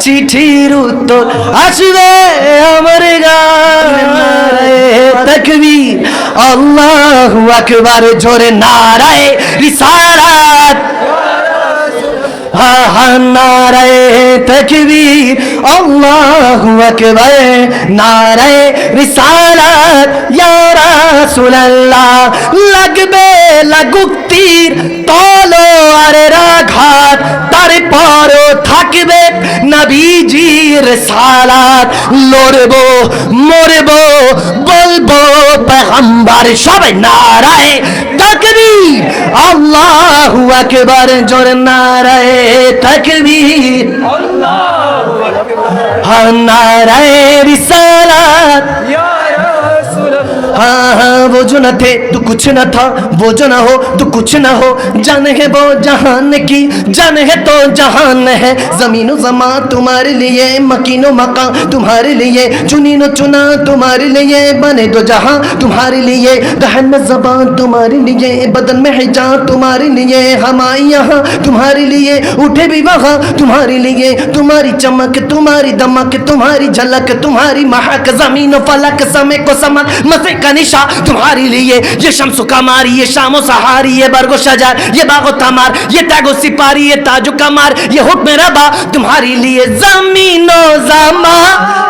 চিঠির উত্তর আসবে আমার তকবীর, আল্লাহু আকবার, জোরে নারায়ে রিসালাত। নারায় নারায় লাগবে লাগুক্তির তলোয়ারের আঘাত। তারপরও থাকবে নবীজির সালাত। লড়বো মরবো বলব পেগম্বর সবাই নারায় তকবীর। আল্লাহু আকবার জোর নারায় তকবীর। ہاں ہاں وہ جو نہ تھے تو کچھ نہ تھا، وہ جو نہ ہو تو کچھ نہ ہو۔ جان ہے وہ جہان کی، جان ہے تو جہان ہے۔ زمین و زمان تمہارے لیے، مکین و مکان تمہارے لیے۔ چنین و چنا تمہارے لیے، بنے دو جہاں تمہارے لیے۔ دہن میں زبان تمہارے لیے، بدن میں حجاب تمہارے لیے۔ ہمارے یہاں تمہارے لیے، اٹھے بھی وہاں تمہارے لیے۔ تمہاری چمک، تمہاری دمک، تمہاری جھلک، تمہاری مہک۔ زمین و فلک، سمے کو سمک مزے का निशा तुम्हारे लिए ये शम्स कमार ये शामो सहारी ये बरगो शजार ये बागो तमार ये तागो सिपारी ये ताजो कमार ये हुक्म रबा तुम्हारे लिए जमीनो जमा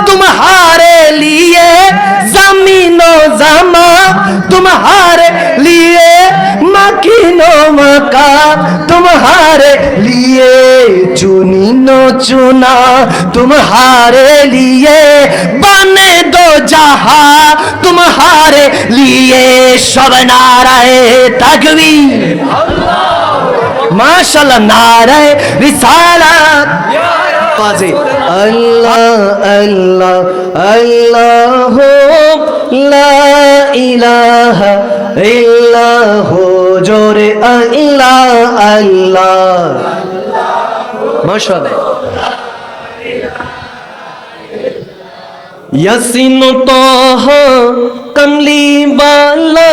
तुम्हारे लिए जमीनो जमा तुम्हारे लिए मकीनो मका तुम्हारे लिए चुनी नो चुना तुम्हारे लिए बने दो जहा तुम्हारे लिए सब नाराय तकवी माशाल्लाह नाराय रिसालत बाजे अल्लाह अल्लाह अल्लाह ला इलाहा इल्लाह जोरे अल्लाह ماشاءاللہ۔ یسین و طاہا کملی والا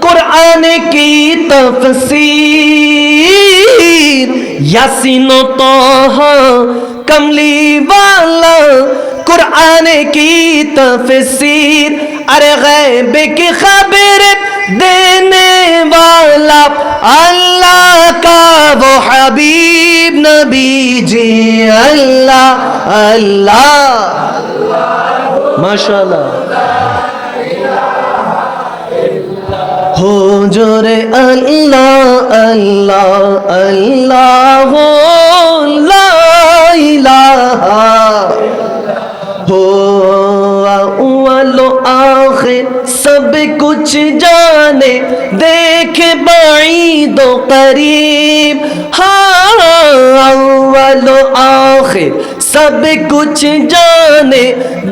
قرآن کی تفسیر۔ یسین توہا کملی والا قرآن کی تفسیر۔ ارے غیب کی خبر देने वाला अल्लाह का वो हबीब नबी जी अल्लाह अल्लाह माशाल्लाह हो जोरे अल्लाह अल्लाह अल्लाह हो ला इलाहा دو قریب ہاں اول و آخر سب کچھ جانے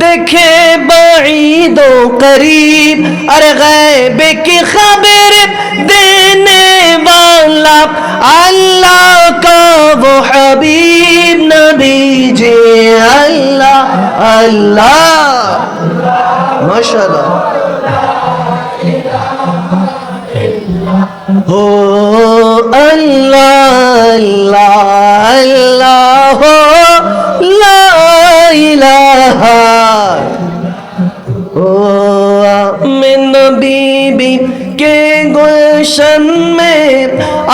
دیکھے بعید و قریب ارے غیب کی خبر دینے والا اللہ کا وہ حبیب نبی جی اللہ اللہ ماشاء اللہ اللہ اللہ اللہ ہو لا الہ او میں نبی بی کے گلشن میں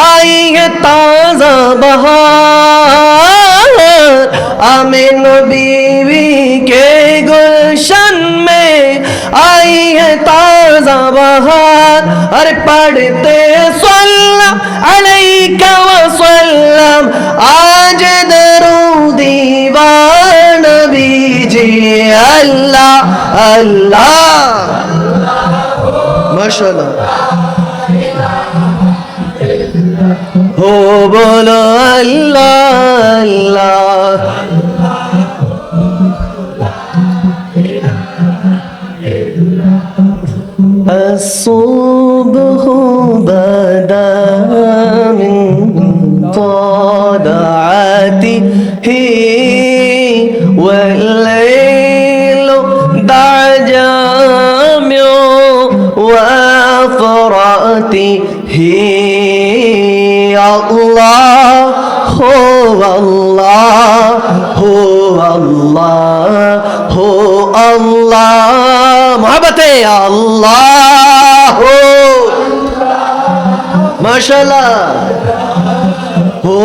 آئی ہے تازہ بہار۔ آمین بیوی کے گلشن میں آئی ہے تازہ بہار ارے پڑھتے عليك وسلم آج درودي نبی جی اللہ اللہ ماشاء اللہ ہو بولو اللہ اللہ আল্লাহ মহাবতে আল্লাহ। মাশাল্লাহ ও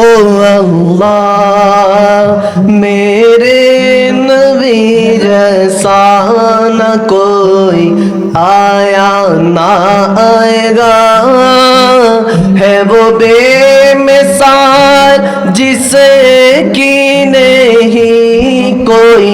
আল্লাহ, মেরে নবী জেসা না কোই आया ना आएगा है वो बेमिसाल जिसे की नहीं कोई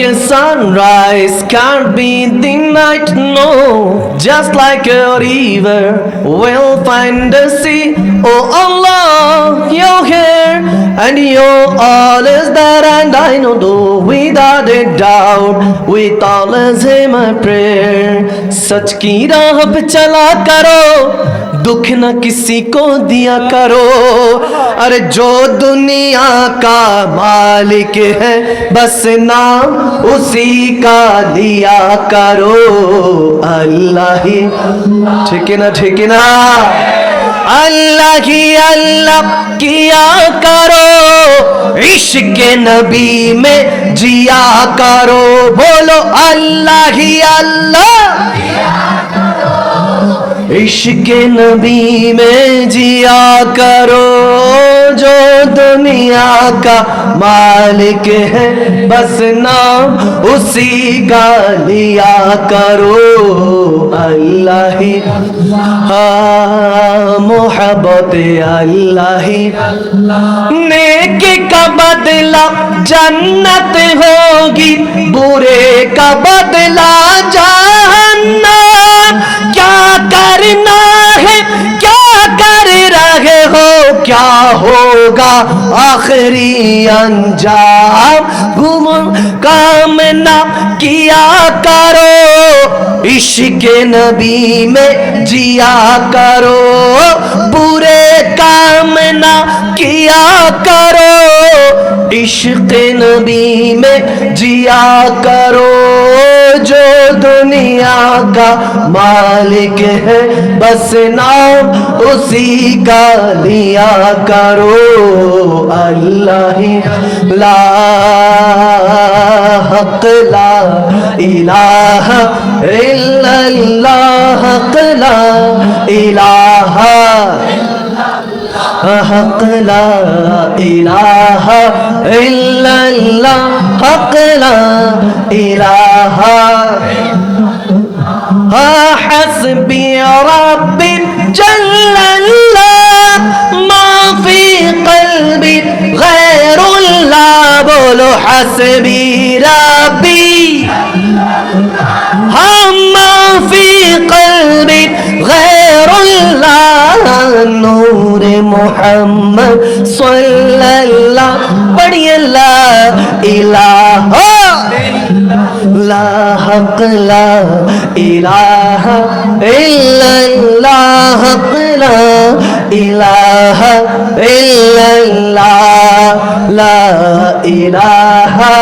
like a sunrise can't be night, no. Just like a river, we'll find a sea. Oh, oh Allah, you're here, and you're all is that, and I know, though, without a doubt, we all is in my prayer. Such ki raah oh, chala karo. دکھ نہ کسی کو دیا کرو۔ ارے جو دنیا کا مالک ہے، بس نام اسی کا دیا کرو۔ اللہ ہی۔ ٹھیک ہے نا، ٹھیک ہے نا۔ اللہ ہی اللہ کیا کرو۔ عشق نبی میں جیا کرو۔ بولو اللہ ہی اللہ۔ عشق نبی میں جیا کرو، جو دنیا کا مالک ہے، بس نام اسی کا لیا کرو۔ اللہ ہی ہاں محبت اللہ ہی۔ نیک کا بدلہ جنت ہوگی، برے کا کیا ہوگا آخری انجام؟ گم کام نہ کیا کرو، عشق نبی میں جیا کرو، برے کام نہ کیا کرو، عشق نبی میں جیا کرو۔ جو دنیا کا مالک ہے، بس نام اسی کا لیا করো আল্লাহ লা হক লা ইলাহা ইল্লাল্লাহ হক লা ইলাহা حق لا إله إلا الله حق لا إله حسبي رب جل الله বলো হাসবি রাব্বি। হাম্মা ফি কলবি গায়রুল্লাহ নূর মুহাম্মদ সাল্লাল্লাহ পড়িয়ে লা ইলাহা ইল্লাহ লা ইলাহা ইল্লাল্লাহ লা ইলাহা ইল্লাল্লাহ, লা ইলাহা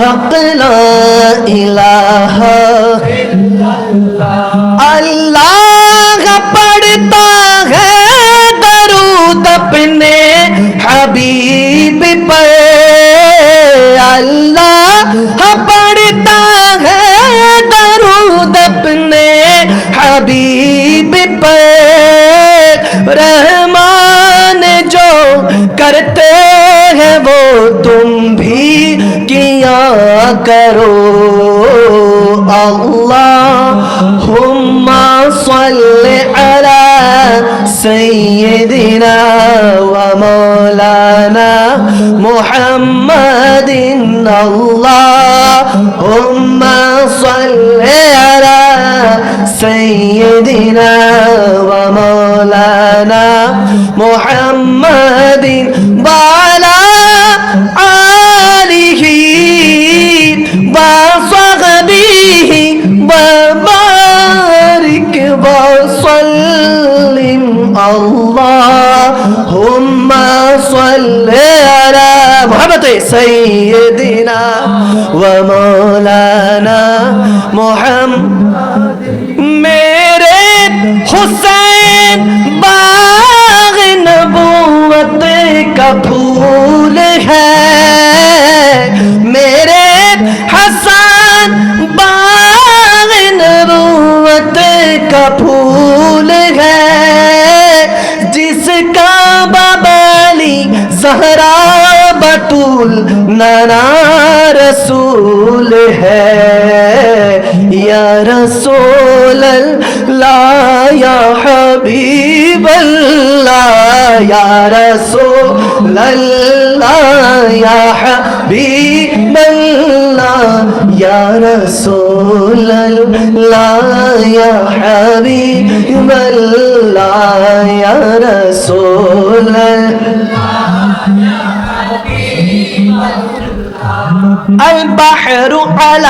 হক লা ইলাহা আল্লাহ পড়তা হ্যায় দরুদ अपने हबीब पर है वो तुम भी किया करो अल्लाहुम्मा सल्ले अला सैयदिना व मौलाना मुहम्मदिन अल्लाहुम्मा सल्ले अला सैयदिना व मौलाना मुहम्मद سيدنا ومولانا محمد তুল নানা রসুল হ্যা রসোল লায়া হবিবল্লা রসোল লায়া হবিবল্লা রসোল লায়া হবিবল্লা রসোল البحر على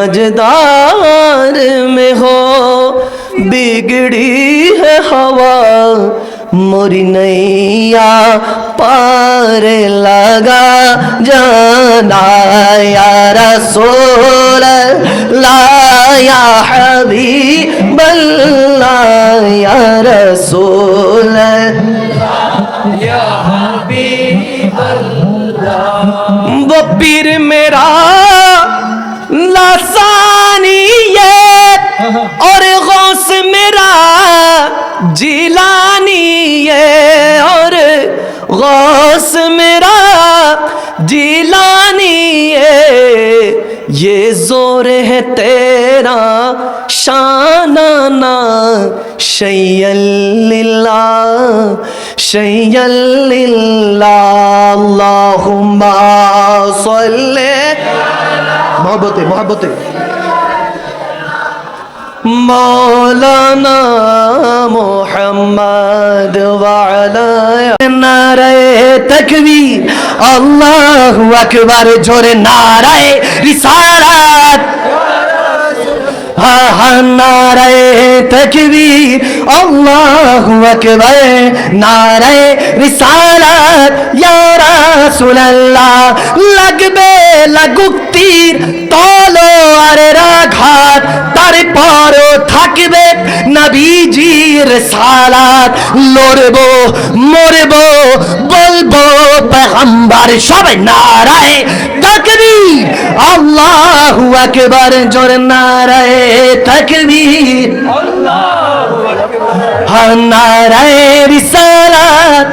سمجھدار میں ہو۔ بگڑی ہے ہوا موری نیا پار لگا۔ جانا یا رسول لا یا حبیب اللہ یا رسول یا حبیب اللہ۔ وہ پیر میرا है तेरा शानाना शैयल्लिल्ला शैयल्लिल्ला अल्लाहुम्मा सल्ले मोहब्बते मोहब्बते मौलाना मोहम्मद वाला नाराए तकबीर अल्लाहु अकबर जोरे नाराए रिसालत নারায় তকবীর, আল্লাহ নারায় রিসালাত, ইয়া রাসূলুল্লাহ, লাগবে লাগুক তীর তলোয়ারের রাঘাত তারপর থাকবে নবীজির সালাত, লড়ব, মরবো, বলব পেগম্বর, সবাই নারায় তকবীর, আল্লাহ আকবার জোরে নারায়ে তাকবীর। হ্যাঁ নারায়ে রিসালাত।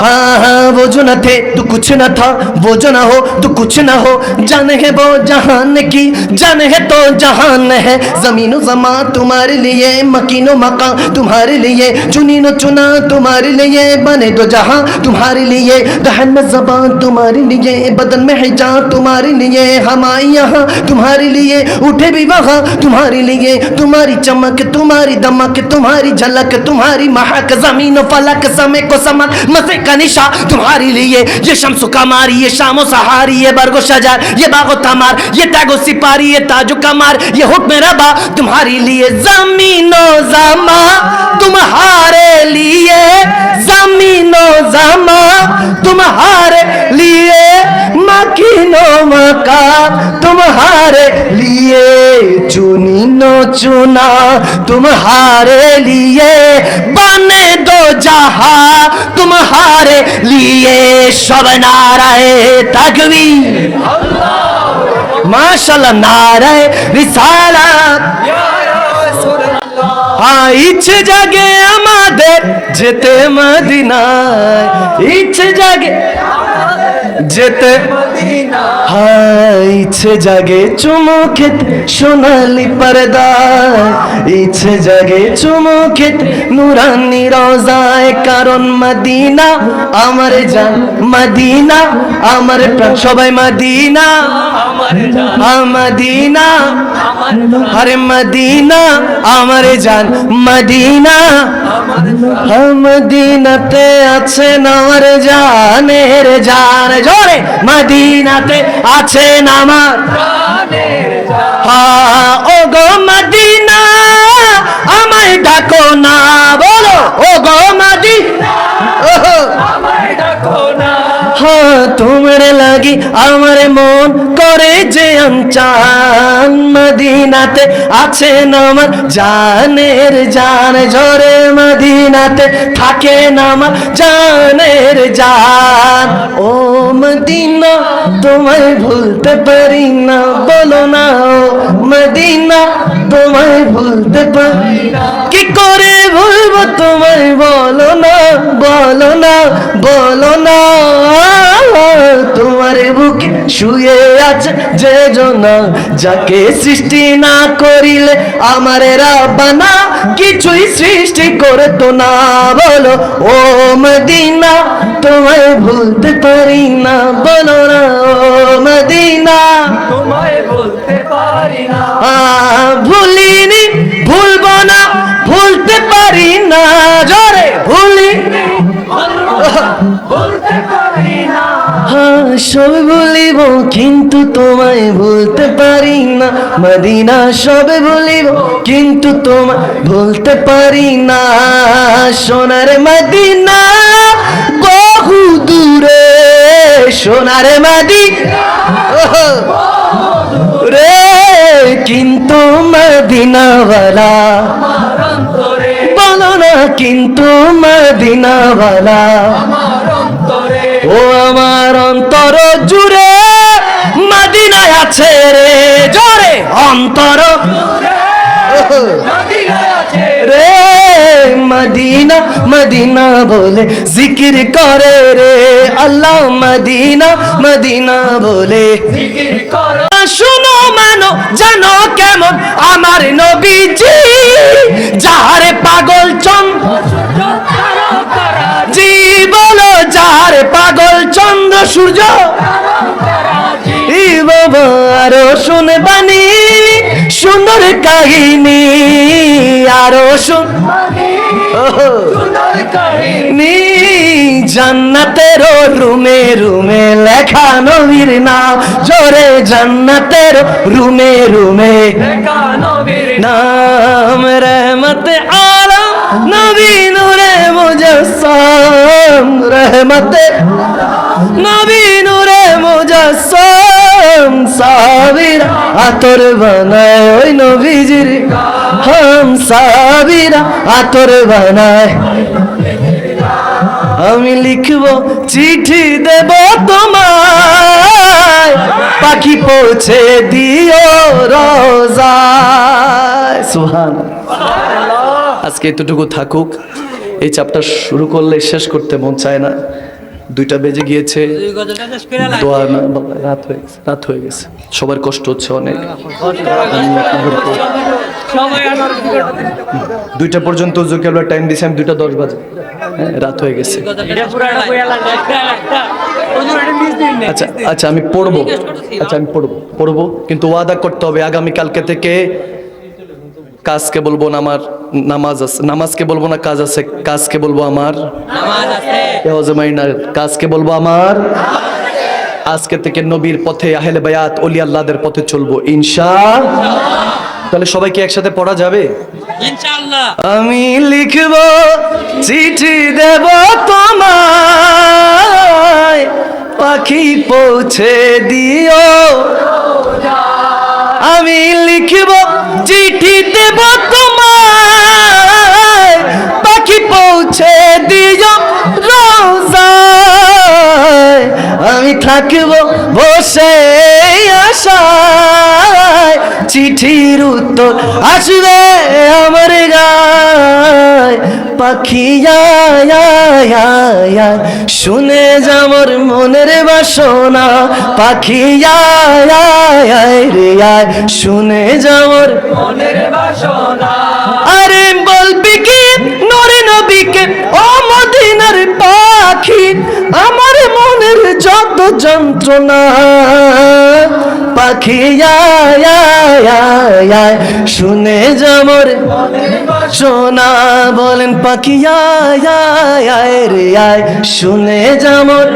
ہاں ہاں وہ جو نہ تھے تو کچھ نہ تھا، وہ جو نہ ہو تو کچھ نہ ہو۔ جان ہے وہ جہان کی، جان ہے تو جہان ہے۔ زمین و زمان تمہارے لیے، مکین و مکان تمہارے لیے۔ چنین و چنا تمہارے لیے، بنے دو جہاں تمہارے لیے۔ دہن میں زبان تمہارے لیے، بدن میں حجاب تمہارے لیے۔ ہمارے یہاں تمہارے لیے، اٹھے بھی وہاں تمہارے لیے۔ تمہاری چمک، تمہاری دمک، تمہاری جھلک، تمہاری محک زمین و فلک، سمے کو سمک مزے का निशा तुम्हारे लिए ये शम्सु कमारी ये शामो सहारी ये बरगो शजार ये बागो तमार ये तैगो सिपारी ये ताजो कमार ये हुक्म रबा तुम्हारे लिए जमीनो जमा तुम्हारे लिए जमीनो जमा तुम्हारे लिए मकीनो मका तुम्हारे लिए चुनी नो चुना तुम्हारे लिए बने दो जहा तुम्हारे তোমার লিয়ে সব নারায় তাকবি মাশাল্লাহ নারায় বিশালা ইচ্ছে জাগে আমাদের যেতে মদিনায়। ইচ্ছে জাগে যেতে হ্যাঁ ইচ্ছে জাগে চুমু খেতে সোনালি পর্দায়। ইচ্ছে জাগে চুমু খেতে নুরানি রোজায়। কারণ মদিনা আমার জান মদিনা আমার প্রাণ। সবাই মদিনা মদিনা। আরে মদিনা আমার জান মদিনা। হ্যাঁ, মদিনাতে আছেন আমার জানের জান জোরে মদিনাতে আছেন আমার ও গো মদিনা আমায় ডাকো না বলো ও গো মদিনা ওহো। হ্যাঁ তোমার লাগি, আমার মন করে যে আনচান। মদিনাতে আছেন আমার জানের জান, ঝরে মদিনাতে থাকে আমার জানের জান। ও মদিনা, তোমায় ভুলতে পারি না, বলো না, ও মদিনা, তোমায় ভুলতে পারি কি করে ভুলবো, তোমায় বলো না বলো না বলো না। তোমার বুকে শুয়ে আছে যে জনা যাকে সৃষ্টি না করিলে আমার রাবানা কিছুই সৃষ্টি করতো না। বলো ও মদিনা তোমায় ভুলতে পারি না। বলো না ও মদিনা তোমায় বলতে পারি না। ভুলিনি ভুলবো না ভুলতে পারি না। জরে ভুলি বলতে পারি সব ভুলিব, কিন্তু তোমায় ভুলতে পারি না। মদিনা সব ভুলিব, কিন্তু তোমায় ভুলতে পারি না। সোনার মদিনা বহু দূরে, সোনার মদিনা। রে কিন্তু মদিনাওয়ালা। বলো না, কিন্তু মদিনাওয়ালা। ও আমার অন্তর জুড়ে মদিনায় আছে রে, জোরে। অন্তর রে, মদিনা মদিনা বলে জিকির করে রে। আল্লাহ মদিনা মদিনা বলে শুনো, মানো, জানো কেমন আমার নবীজি, যাহারে পাগল চন্দ্র। সূর্য? বাবা আরও শুনে বানি সুন্দর কাহিনী আরও শুন। নি জান্নাতের রুমে রুমে লেখা নবীর নাম। জোরে জান্নাতের রুমে রুমে নাম। রহমতে আলম নবী নূরে মুজস্সম রহমতে। নবী নূরে মুজস্সম সাবির, আতর বানায় ওই নবীজির হাম, সাবিরা, আতর বানায়। আমি লিখব, চিঠি দেব তোমায়। পাখি পৌঁছে দিও রোজা সুহান আজকে এতটুকু থাকুক। এই চাপটা শুরু করলে শেষ করতে মন চায় না। দুইটা বেজে গিয়েছে। দোয়া না রাত হয়ে গেছে রাত হয়ে গেছে। সবার কষ্ট হচ্ছে অনেক। দুইটা পর্যন্ত জুকেলবার টাইম দিয়েছি আমি দুইটা দশ বাজে। হ্যাঁ, রাত হয়ে গেছে। আচ্ছা আচ্ছা আমি পড়ব। আচ্ছা আমি পড়ব পড়ব। কিন্তু ওয়াদা করতে হবে আগামী কালকে থেকে কাজকে বলব না আমার। নামাজ আছে। নামাজকে বলব না কাজ আছে। কাজকে বলব আমার? এহজমাইনার কাজকে বলব আমার? আজকে থেকে নবীর পথে আহলে বায়াত অলি আল্লাহদের পথে চলবো। ইনশা তাহলে সবাইকে একসাথে পড়া যাবে? আমি লিখব চিঠি দেব তোমায়। পাখি পৌঁছে দিও। আমি লিখব চিঠি দেব পাখি পৌঁছে দিও রোজায়? আমি থাকব বসে আশায়। চিঠির উত্তর আসবে আমার গায়। পাখি। শুনে যামর মনের বাসনা। পাখি রে শুনে যামর মনের বাসনা। আরে বলবি কি পাখি, আমার মনের যত যন্ত্রণা। পাখি শুনে যামর সোনা। বলেন পাখি রে, আয়, শুনে যামর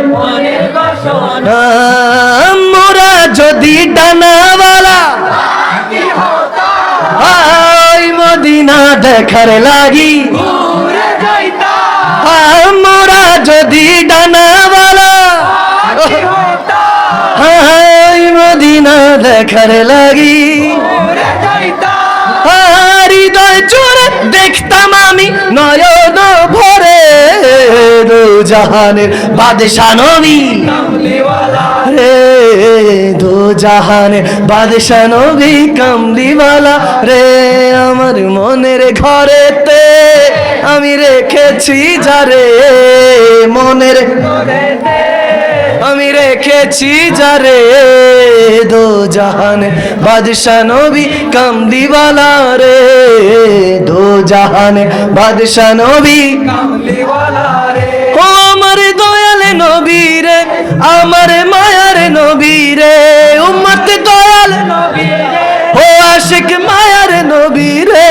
মোরা যদি ডানাওয়ালা মদিনা দেখার লাগি। ঘুরে যাইতা মোরা যদি ডানাওয়ালা আই মদিনা দেখার লাগি হৃদয় জোরে দেখতাম আমি নয়ন ভরে জাহানের বাদশা নবী রে দো জাহানে বাদশা নবী কামলিওয়ালা রে আমার মনের ঘরেতে আমি রেখেছি যারে মনের, আমি রেখেছি যারে দো জাহানে। বাদশা নবী কামলিওয়ালা রে দো জাহানে। বাদশা নবী কামলিওয়ালা রে। ও আমার দয়ালে নবী রে, আমার মায়ার নবী রে, উম্মত দয়াল নবী রে। ও আশিক মায়ার নবী রে।